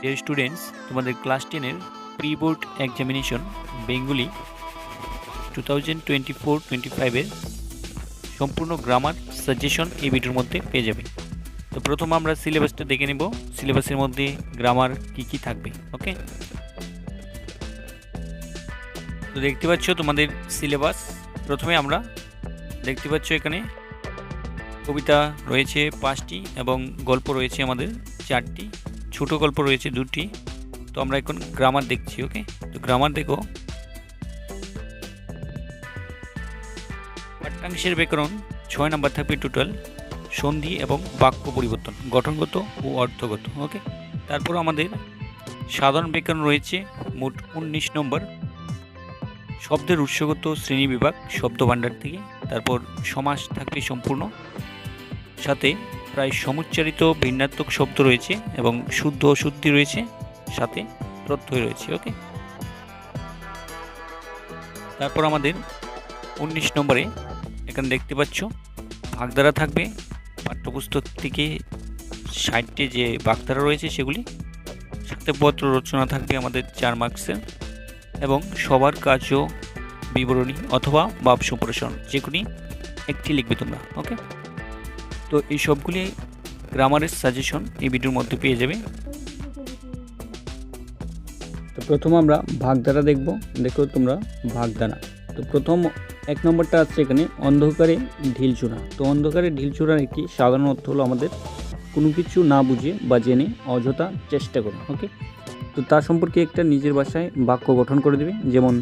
Deer students তোমাদের class টেনের pre board examination Bengali two thousand twenty four twenty ফাইভের সম্পূর্ণ গ্রামার সাজেশন এই ভিডিওর মধ্যে পেয়ে যাবে। তো প্রথম আমরা সিলেবাসটা দেখে নেব সিলেবাসের মধ্যে গ্রামার কি কি থাকবে ওকে তো দেখতে পাচ্ছ তোমাদের সিলেবাস প্রথমে আমরা দেখতে পাচ্ছ এখানে কবিতা রয়েছে পাঁচটি এবং গল্প রয়েছে আমাদের চারটি। ছোট গল্প রয়েছে দুটি। তো আমরা এখন গ্রামার দেখছি ওকে তো গ্রামার দেখো। পাঠ্যাংশের ব্যাকরণ ছয় নাম্বার থাকবে টোটাল সন্ধি এবং বাক্য পরিবর্তন, গঠনগত ও অর্থগত ওকে তারপর আমাদের সাধারণ ব্যাকরণ রয়েছে মোট উনিশ নম্বর, শব্দের উৎসগত শ্রেণি বিভাগ শব্দ ভাণ্ডার থেকে। তারপর সমাস থাকবে সম্পূর্ণ। সাথে প্রায় সমুচ্চারিত ভিন্নাত্মক শব্দ রয়েছে এবং শুদ্ধ অশুদ্ধি রয়েছে, সাথে প্রত্যয় রয়েছে ওকে তারপর আমাদের উনিশ নম্বরে এখানে দেখতে পাচ্ছ ভাগধারা থাকবে, পাঠ্যপুস্তক থেকে ষাটটি যে বাগধারা রয়েছে সেগুলি, সাথে পত্র রচনা থাকবে আমাদের চার মার্কসের এবং সবার কার্য বিবরণী অথবা ভাব সম্প্রসারণ যেগুলি একটি লিখবে তোমরা ওকে তো এই সবগুলি গ্রামারের সাজেশন এই ভিডিওর মধ্যে পেয়ে যাবে। তো প্রথম আমরা ভাগধারা দেখব। দেখো তোমরা ভাগধারা। তো প্রথম এক নম্বরটা আছে এখানে, অন্ধকারে ঢিলচূড়া তো অন্ধকারে ঢিলচূড়ার একটি সাধারণ অর্থ হলো আমাদের কোনো কিছু না বুঝে বা জেনে অযথা চেষ্টা করা ওকে তো তার সম্পর্কে একটা নিজের ভাষায় বাক্য গঠন করে দেবে, যেমন,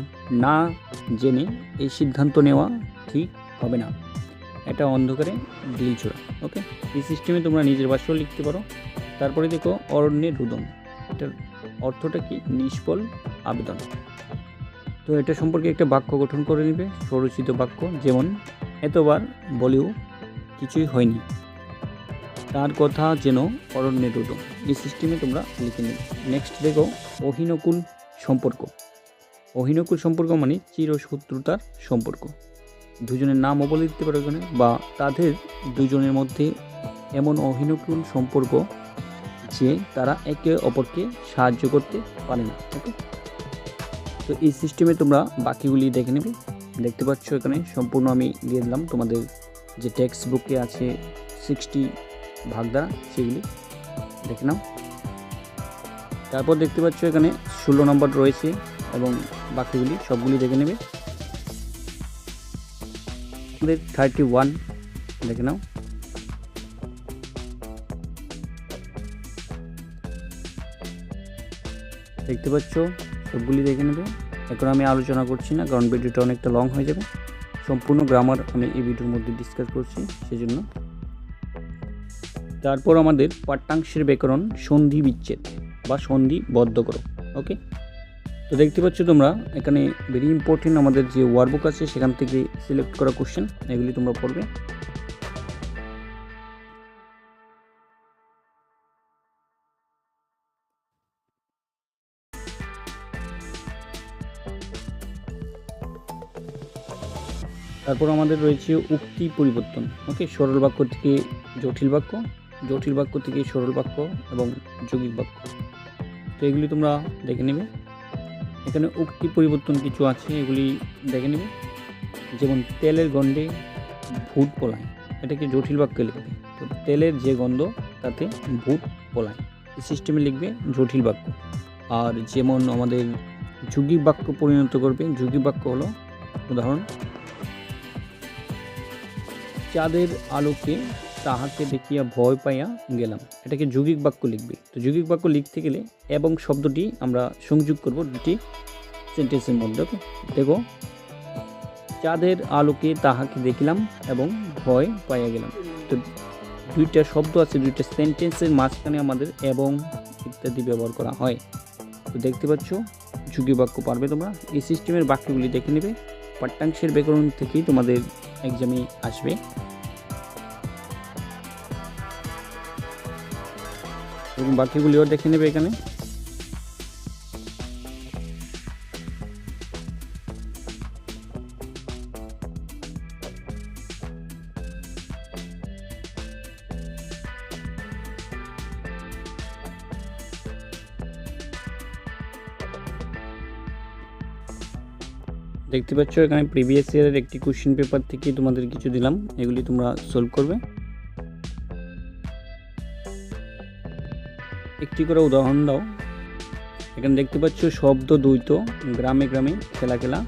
না জেনে এই সিদ্ধান্ত নেওয়া ঠিক হবে না। এটা অন্ধকারে ঢিলচূড়া ওকে এই সিস্টেমে তোমরা নিজের ভাষাও লিখতে পারো। তারপরে দেখো অরণ্যের রুদন। এটার অর্থটা কি? নিষ্ফল আবেদন। তো এটা সম্পর্কে একটা বাক্য গঠন করে নেবে, স্বরচিত বাক্য, যেমন, এতবার বলেও কিছুই হয়নি। তার কথা যেন অরণ্যের রুদ এই সিস্টেমে তোমরা লিখে নেবে। নেক্সট দেখো, অহিনকুল সম্পর্ক। অহিনকুল সম্পর্ক মানে চিরশত্রুতার সম্পর্ক। দুজনের নামও বলে দিতে পারো এখানে, বা তাদের দুজনের মধ্যে এমন অহিনকুল সম্পর্ক যে তারা একে অপরকে সাহায্য করতে পারে না, ওকে? তো এই সিস্টেমে তোমরা বাকিগুলি দেখে নেবে। দেখতে পাচ্ছ এখানে সম্পূর্ণ আমি দিয়ে দিলাম তোমাদের যে টেক্সট বুকে আছে সিক্সটি ভাগ দ্বারা সেগুলি। দেখে নাও। তারপর দেখতে পাচ্ছ এখানে ষোলো নম্বর রয়েছে এবং বাকিগুলি সবগুলি দেখে নেবে। থার্টি ওয়ান, দেখে নাও। দেখতে পাচ্ছ, সবগুলি দেখে নেবে। এখন আমি আলোচনা করছি না, কারণ ভিডিওটা অনেকটা লং হয়ে যাবে। সম্পূর্ণ গ্রামার আমি এই ভিডিওর মধ্যে ডিসকাস করছি, সেজন্য। তারপর আমাদের পাঠ্যাংশের ব্যাকরণ সন্ধি বিচ্ছেদ বা সন্ধি বদ্ধ করো ওকে তো দেখতে পাচ্ছ তোমরা, এখানে ভেরি ইম্পর্টেন্ট আমাদের যে ওয়ার্কবুক আছে, সেখান থেকে সিলেক্ট করা কোশ্চেন এগুলি তোমরা পড়বে। তারপর আমাদের রয়েছে উক্তি পরিবর্তন ওকে সরল বাক্য থেকে জটিল বাক্য জটিল বাক্য থেকে সরল বাক্য এবং যৌগিক বাক্য। তো এগুলি তোমরা দেখে নেবে। এখানে উক্তি পরিবর্তন কিছু আছে, এগুলি দেখে নেবে। যেমন তেলের গন্ধে ভূত পলায় এটাকে জটিল বাক্যে লিখবে? তো তেলের যে গন্ধ, তাতে ভূত পলায়। এই সিস্টেমে লিখবে জটিল বাক্য। আর যেমন আমাদের যুগিক বাক্য পরিণত করবে যুগিক বাক্য হলো উদাহরণ, চাঁদের আলোকে তাহাকে দেখিয়া ভয় পাইয়া গেলাম। এটাকে যৌগিক বাক্য লিখবে। তো যৌগিক বাক্য লিখতে গেলে এবং শব্দটি আমরা সংযোগ করব দুটি সেন্টেন্সের মধ্যে দেখো, চাঁদের আলোকে তাহাকে দেখিলাম এবং ভয় পাইয়া গেলাম। তো দুইটা শব্দ আছে, দুইটা সেন্টেন্সের মাঝখানে আমাদের এবং ইত্যাদি ব্যবহার করা হয়। তো দেখতে পাচ্ছ যুগী বাক্য পারবে তোমরা। এই সিস্টেমের বাক্যগুলি দেখে নেবে। পাঠ্যাংশের ব্যাকরণ থেকেই তোমাদের এক্সামে আসবে। এবং বাকিগুলিও দেখে নেবে এখানে। দেখতে পাচ্ছ, এখানে প্রিভিয়াস ইয়ারের একটি কোশ্চেন পেপার থেকে তোমাদের কিছু দিলাম। এগুলি তোমরা সলভ করবে। একটি করে উদাহরণ দাও। এখানে দেখতে পাচ্ছ শব্দ দ্বৈত, গ্রামে গ্রামে, খেলা খেলা,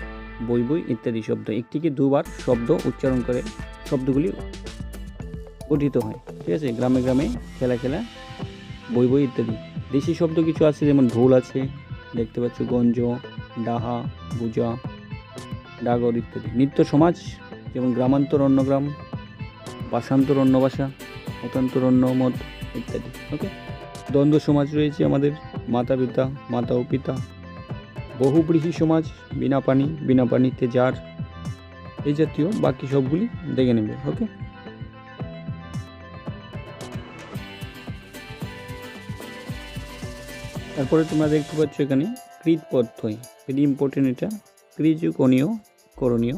বই বই ইত্যাদি শব্দ। একটিকে দুবার শব্দ উচ্চারণ করে শব্দগুলি গঠিত হয়, ঠিক আছে? গ্রামে গ্রামে, খেলা খেলা, বই বই ইত্যাদি। দেশি শব্দ কিছু আছে, যেমন ঢোল আছে, দেখতে পাচ্ছ গঞ্জ, ডাহা বুজা ডাগর ইত্যাদি। নিত্য সমাজ, যেমন গ্রামান্তর অন্য গ্রাম ভাষান্তর অন্য ভাষা মতান্তর অন্য মত ইত্যাদি, ওকে? দ্বন্দ্ব সমাজ রয়েছে আমাদের মাতা পিতা মাতা ও পিতা। বহুব্রীহী সমাজ, বিনা পানি, বিনা পানিতে যার এই জাতীয় বাকি সবগুলি দেখে নেবে ওকে তারপরে তোমরা দেখতে পাচ্ছ এখানে কৃত পদ্ধতি ভেরি ইম্পর্টেন্ট এটা কৃযকরণীয় করণীয়।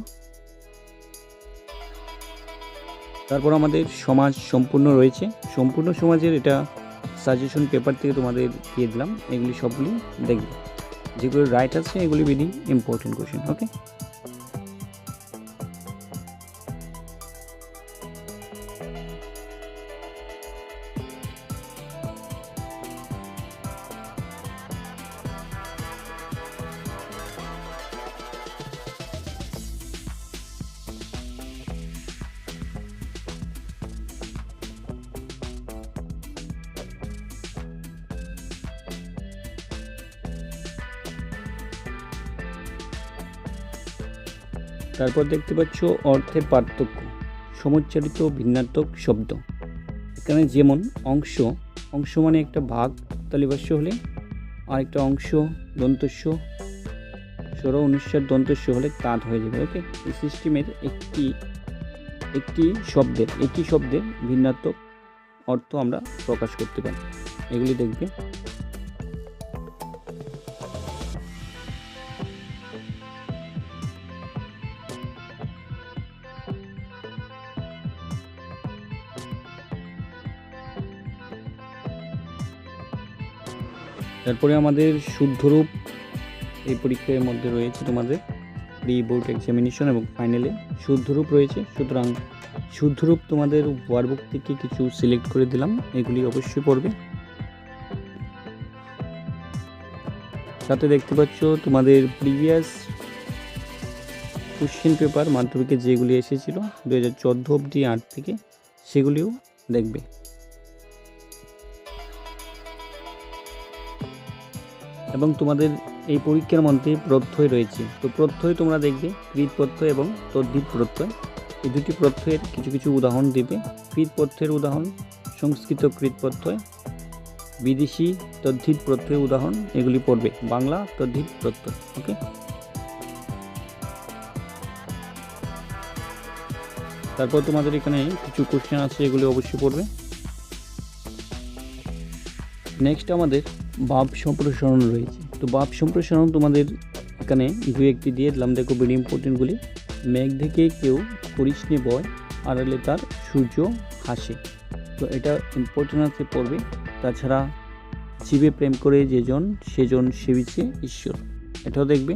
তারপর আমাদের সমাজ সম্পূর্ণ রয়েছে, সম্পূর্ণ সমাজের এটা সাজেশন পেপার থেকে তোমাদের দিয়ে দিলাম। এগুলি সবগুলি দেখবে। যেগুলো রাইট আছে এগুলি ভেরি ইম্পর্টেন্ট কোশ্চেন ওকে তারপর দেখতে পাচ্ছ অর্থের পার্থক্য। সমুচ্চারিত ভিন্নাত্মক শব্দ। এখানে যেমন অংশ অংশ মানে একটা ভাগ, তালিবাস্য হলে আরেকটা অংশ, দন্তস্য সর অনুস্বার দন্তস্য হলে তাঁত হয়ে যাবে। ওকে এই সিস্টেমের একটি একটি শব্দের একটি শব্দের ভিন্নাত্মক অর্থ আমরা প্রকাশ করতে পারি। এগুলি দেখবে। তারপরে আমাদের শুদ্ধরূপ এই পরীক্ষার মধ্যে রয়েছে তোমাদের প্রি বোর্ড এক্সামিনেশন এবং ফাইনালে শুদ্ধরূপ রয়েছে। সুতরাং শুদ্ধরূপ তোমাদের ওয়ার্কবুক থেকে কিছু সিলেক্ট করে দিলাম, এগুলি অবশ্যই পড়বে। তাতে দেখতে পাচ্ছ তোমাদের প্রিভিয়াস কোশ্চেন পেপার মাধ্যমিকে যেগুলি এসেছিল দু হাজার চোদ্দ অবধি আট থেকে, সেগুলিও দেখবে। এবং তোমাদের এই পরীক্ষার মধ্যে প্রত্যয় রয়েছে। তো প্রত্যয় তোমরা দেখবে কৃত প্রত্যয় এবং তদ্ধিত প্রত্যয়। এই দুটি প্রত্যয়ের কিছু কিছু উদাহরণ দেবে। কৃত প্রত্যয়ের উদাহরণ, সংস্কৃত কৃত প্রত্যয়, বিদেশি তদ্ধিত প্রত্যয়ের উদাহরণ, এগুলি পড়বে। বাংলা তদ্ধিত প্রত্যয়, ওকে? তারপর তোমাদের এখানে কিছু কোশ্চেন আছে, এগুলি অবশ্যই পড়বে। নেক্সট আমাদের ভাব সম্প্রসারণ রয়েছে। তো ভাব সম্প্রসারণ তোমাদের এখানে দু একটি দিয়ে দিলাম। দেখো ভেরি ইম্পর্টেন্টগুলি মেঘ থেকে কেউ করিসনে বয়, আড়ালে তার সূর্য হাসে তো এটা ইম্পর্টেন্ট আছে পড়বে। তাছাড়া জীবে প্রেম করে যেজন সেজন সেবিছে ঈশ্বর। এটাও দেখবে।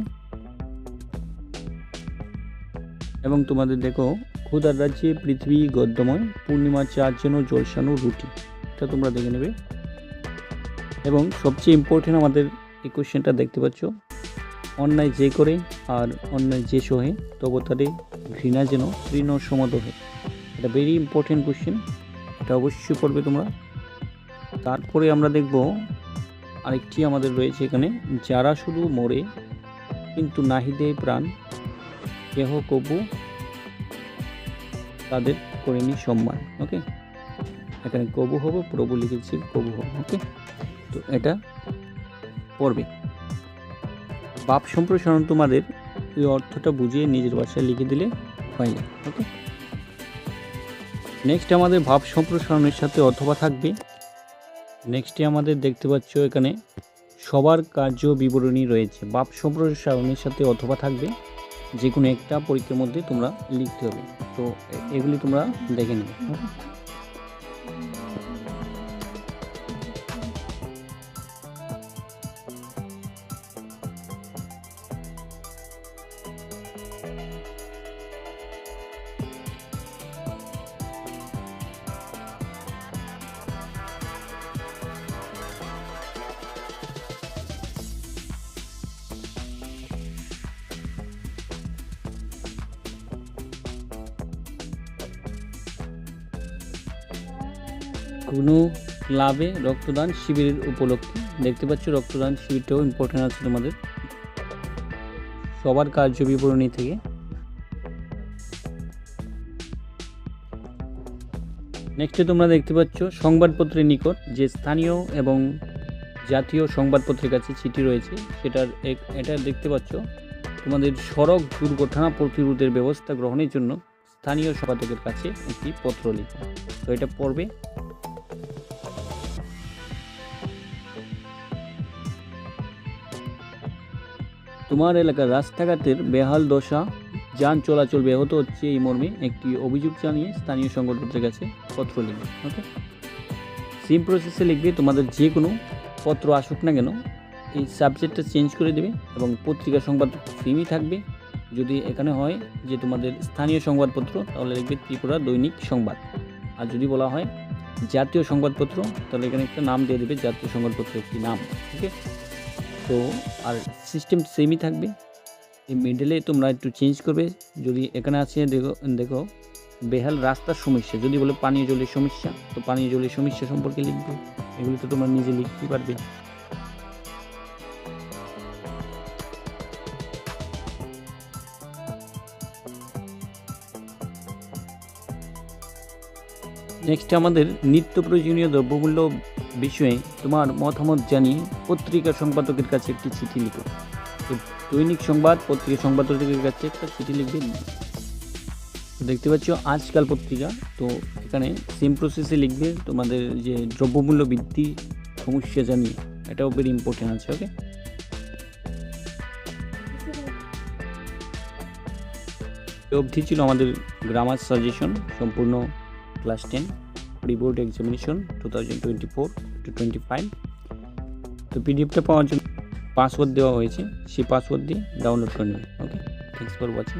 এবং তোমাদের দেখো ক্ষুদার রাজ্যে পৃথিবী গদ্যময়। পূর্ণিমা চার যেন জলসানো রুটি। এটা তোমরা দেখে নেবে। এবং সবচেয়ে ইম্পর্টেন্ট আমাদের এই কোশ্চেনটা দেখতে পাচ্ছ। অন্যায় যে করে আর অন্যায় যে সহে, তবে তাদের ঘৃণা যেন তৃণ সমদহে। এটা ভেরি ইম্পর্টেন্ট কোশ্চেন এটা অবশ্যই পড়বে তোমরা। তারপরে আমরা দেখব আরেকটি আমাদের রয়েছে এখানে। যারা শুধু মরে, কিন্তু নাহি দেয় প্রাণ, কেহ কবু তাদের করেনি সম্মান ওকে এখানে কবু হব, প্রভু লিখেছি কবু হব ওকে এটা পড়বে। বাপ সম্প্রসারণ তোমাদের ওই অর্থটা বুঝিয়ে নিজের ভাষায় লিখে দিলে হয় না, ওকে? নেক্সট আমাদের ভাব সম্প্রসারণের সাথে অথবা থাকবে। নেক্সটে আমাদের দেখতে পাচ্ছ এখানে সবার কার্য বিবরণী রয়েছে। বাপ সম্প্রসারণের সাথে অথবা থাকবে যে কোনো একটা পরীক্ষার মধ্যে তোমরা লিখতে হবে। তো এগুলি তোমরা দেখে নেবে কোনো ক্লাবে রক্তদান শিবিরের উপলক্ষে দেখতে পাচ্ছ রক্তদান শিবিরটাও ইম্পর্টেন্ট আছে তোমাদের। সবার কার্য বিবরণী থেকে। নেক্সটে তোমরা দেখতে পাচ্ছ সংবাদপত্রের নিকট যে স্থানীয় এবং জাতীয় সংবাদপত্রের কাছে চিঠি রয়েছে, সেটার এক, এটা দেখতে পাচ্ছ তোমাদের সড়ক দুর্ঘটনা প্রতিরোধের ব্যবস্থা গ্রহণের জন্য স্থানীয় সম্পাদকের কাছে একটি পত্র লিখো। তো এটা পড়বে। তোমার এলাকার রাস্তাঘাটের বেহাল দশা, যান চলাচল ব্যাহত হচ্ছে এই মর্মে একটি অভিযোগ জানিয়ে স্থানীয় সংগঠনের কাছে পত্র লিখবে, ওকে? সেম প্রসেসে লিখবে তোমাদের যে কোনো পত্র আসুক না কেন, এই সাবজেক্টটা চেঞ্জ করে দেবে এবং পত্রিকা সংবাদ সেমই থাকবে। যদি এখানে হয় যে তোমাদের স্থানীয় সংবাদপত্র, তাহলে লিখবে ত্রিপুরা দৈনিক সংবাদ। আর যদি বলা হয় জাতীয় সংবাদপত্র, তাহলে এখানে একটা নাম দিয়ে দেবে জাতীয় সংবাদপত্রের একটি নাম, ওকে? তো আর সিস্টেম সেমই থাকবে। এই মিডলে তোমরা একটু চেঞ্জ করবে। যদি এখানে আছে, দেখো দেখো, বেহাল রাস্তার সমস্যা। যদি বলে পানীয় জলের সমস্যা, তো পানীয় জলের সমস্যা সম্পর্কে লিখবে। এগুলো তো তোমরা নিজে লিখতে পারবে। নেক্সট আমাদের নিত্য প্রয়োজনীয় দ্রব্যমূল্য বিষয়ে তোমার মতামত জানিয়ে পত্রিকা সম্পাদকের কাছে একটি চিঠি লিখো। দৈনিক সংবাদ, পত্রিকা সম্পাদকের কাছে একটা চিঠি লিখবে। দেখতে পাচ্ছ, আজকাল পত্রিকা, তো এখানে সেম প্রসেসে লিখবে তোমাদের যে দ্রব্যমূল্য বৃদ্ধি সমস্যা জানিয়ে। এটাও ভেরি ইম্পর্টেন্ট আছে ওকে অবধি ছিল আমাদের গ্রামার সাজেশন সম্পূর্ণ class ten preboard examination two thousand twenty four to twenty five তো পিডিএফটা পাওয়ার জন্য পাসওয়ার্ড দেওয়া হয়েছে, সেই পাসওয়ার্ড দিয়ে ডাউনলোড করে নেবে ওকে থ্যাংকস ফর ওয়াচিং